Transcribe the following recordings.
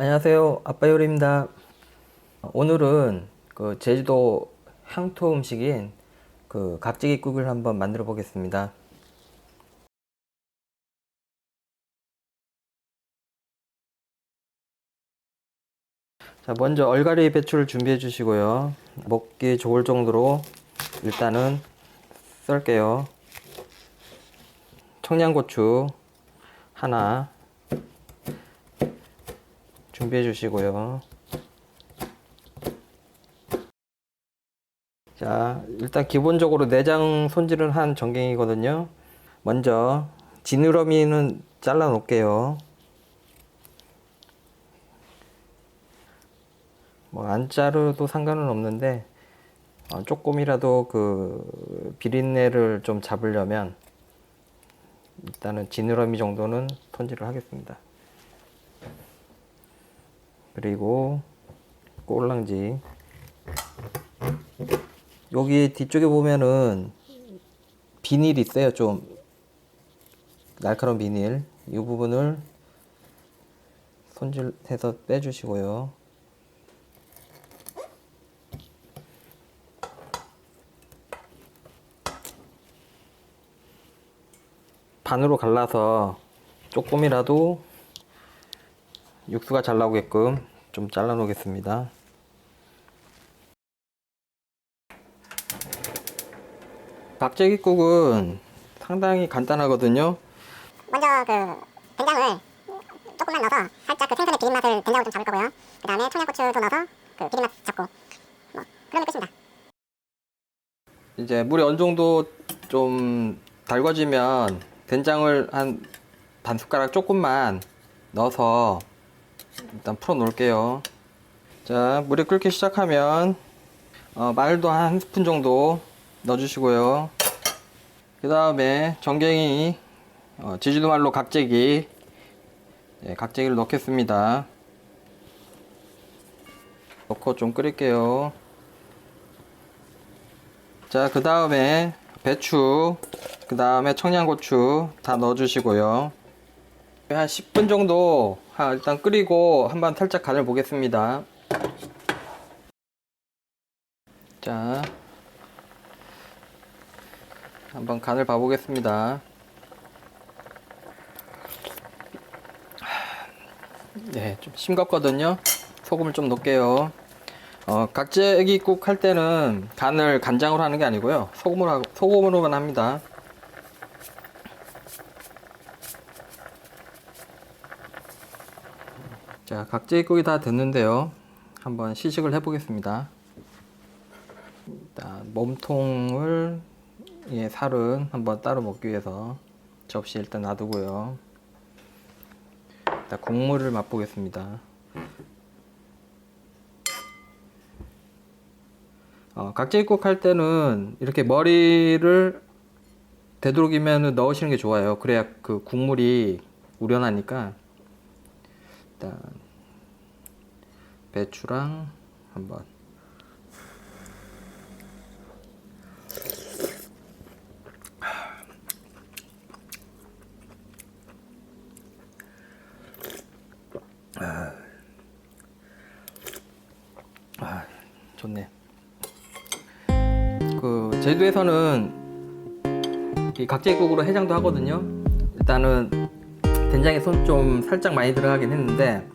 안녕하세요. 아빠 요리입니다. 오늘은 그 제주도 향토 음식인 그 각지기국을 한번 만들어 보겠습니다. 자, 먼저 얼갈이 배추를 준비해 주시고요. 먹기 좋을 정도로 일단은 썰게요. 청양고추 하나 준비해 주시고요. 자, 일단 기본적으로 내장 손질을 한 전갱이거든요. 먼저 지느러미는 잘라 놓을게요. 뭐 안 자르도 상관은 없는데 어, 조금이라도 그 비린내를 좀 잡으려면 일단은 지느러미 정도는 손질을 하겠습니다. 그리고 꼴랑지. 여기 뒤쪽에 보면은 비닐이 있어요 좀. 날카로운 비닐. 이 부분을 손질해서 빼주시고요. 반으로 갈라서 조금이라도 육수가 잘 나오게끔 좀 잘라 놓겠습니다. 박제기국은 상당히 간단하거든요. 먼저 그 된장을 조금만 넣어서 살짝 그 생선의 비린 맛을 된장으로 좀 잡을 거고요. 그 다음에 청양고추도 넣어서 그 비린 맛 잡고 뭐 그러면 끝입니다. 이제 물이 어느 정도 좀 달궈지면 된장을 한 반 숟가락 조금만 넣어서 일단 풀어 놓을게요. 자, 물이 끓기 시작하면 어, 마늘도 한한 스푼 정도 넣어주시고요. 그 다음에 전갱이 어, 제주도 말로 각재기 네, 각재기를 넣겠습니다. 넣고 좀 끓일게요. 자, 그 다음에 배추, 그 다음에 청양고추 다 넣어주시고요. 한 10분 정도 하- 일단 끓이고 한번 살짝 간을 보겠습니다. 자, 한번 간을 봐보겠습니다. 네, 좀 싱겁거든요. 소금을 좀 넣을게요. 어, 각재기국 할 때는 간을 간장으로 하는 게 아니고요. 소금으로, 소금으로만 합니다. 자, 각재기국이 다 됐는데요. 한번 시식을 해보겠습니다. 일단 몸통을 예, 살은 한번 따로 먹기 위해서 접시 일단 놔두고요. 일단 국물을 맛보겠습니다. 어, 각질국 할 때는 이렇게 머리를 되도록이면 넣으시는 게 좋아요. 그래야 그 국물이 우려나니까 일단 배추랑 한번 아, 좋네. 그 제주도에서는 이 각제국으로 해장도 하거든요. 일단은 된장에 손 좀 살짝 많이 들어가긴 했는데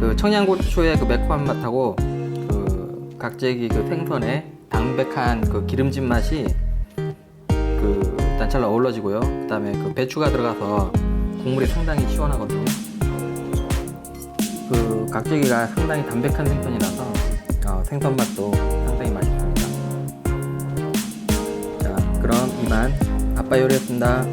그 청양고추의 그 매콤한 맛하고 그 각제기 그 생선의 담백한 그 기름진 맛이 그 일단 잘 어우러지고요. 그다음에 그 배추가 들어가서 국물이 상당히 시원하거든요. 그 각제기가 상당히 담백한 생선이라서 어, 생선 맛도 상당히 맛있습니다. 자, 그럼 이만 아빠 요리였습니다.